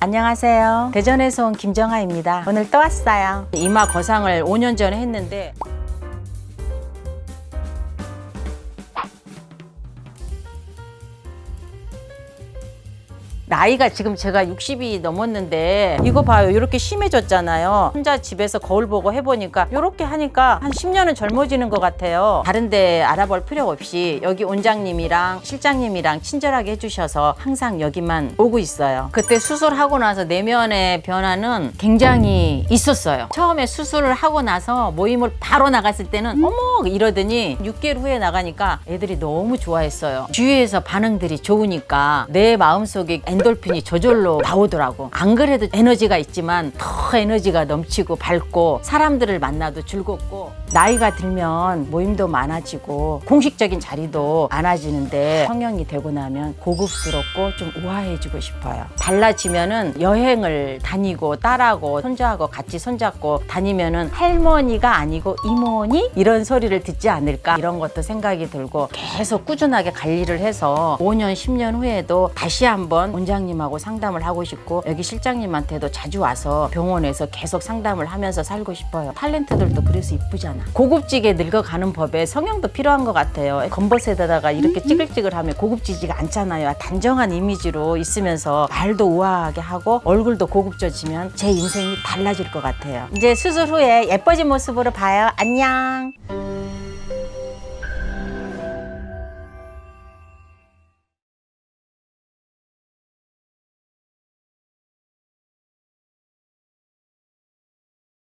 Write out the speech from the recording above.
안녕하세요. 대전에서 온 김정아입니다. 오늘 또 왔어요. 이마 거상을 5년 전에 했는데 나이가 지금 제가 60이 넘었는데 이거 봐요. 이렇게 심해졌잖아요. 혼자 집에서 거울 보고 해보니까 이렇게 하니까 한 10년은 젊어지는 것 같아요. 다른데 알아볼 필요 없이 여기 원장님이랑 실장님이랑 친절하게 해주셔서 항상 여기만 오고 있어요. 그때 수술하고 나서 내면의 변화는 굉장히 있었어요. 처음에 수술을 하고 나서 모임을 바로 나갔을 때는 어머! 이러더니 6개월 후에 나가니까 애들이 너무 좋아했어요. 주위에서 반응들이 좋으니까 내 마음속에 엔돌핀이 저절로 나오더라고. 안 그래도 에너지가 있지만 더 에너지가 넘치고 밝고 사람들을 만나도 즐겁고 나이가 들면 모임도 많아지고 공식적인 자리도 많아지는데 성형이 되고 나면 고급스럽고 좀 우아해지고 싶어요. 달라지면은 여행을 다니고 딸하고 손자하고 같이 손잡고 다니면은 할머니가 아니고 이모니? 이런 소리를 듣지 않을까? 이런 것도 생각이 들고 계속 꾸준하게 관리를 해서 5년 10년 후에도 다시 한번 원장님하고 상담을 하고 싶고 여기 실장님한테도 자주 와서 병원에서 계속 상담을 하면서 살고 싶어요. 탤런트들도 그래서 이쁘잖아. 고급지게 늙어가는 법에 성형도 필요한 것 같아요. 검버섯에다가 이렇게 찌글찌글하면 고급지지가 않잖아요. 단정한 이미지로 있으면서 말도 우아하게 하고 얼굴도 고급져지면 제 인생이 달라질 것 같아요. 이제 수술 후에 예뻐진 모습으로 봐요. 안녕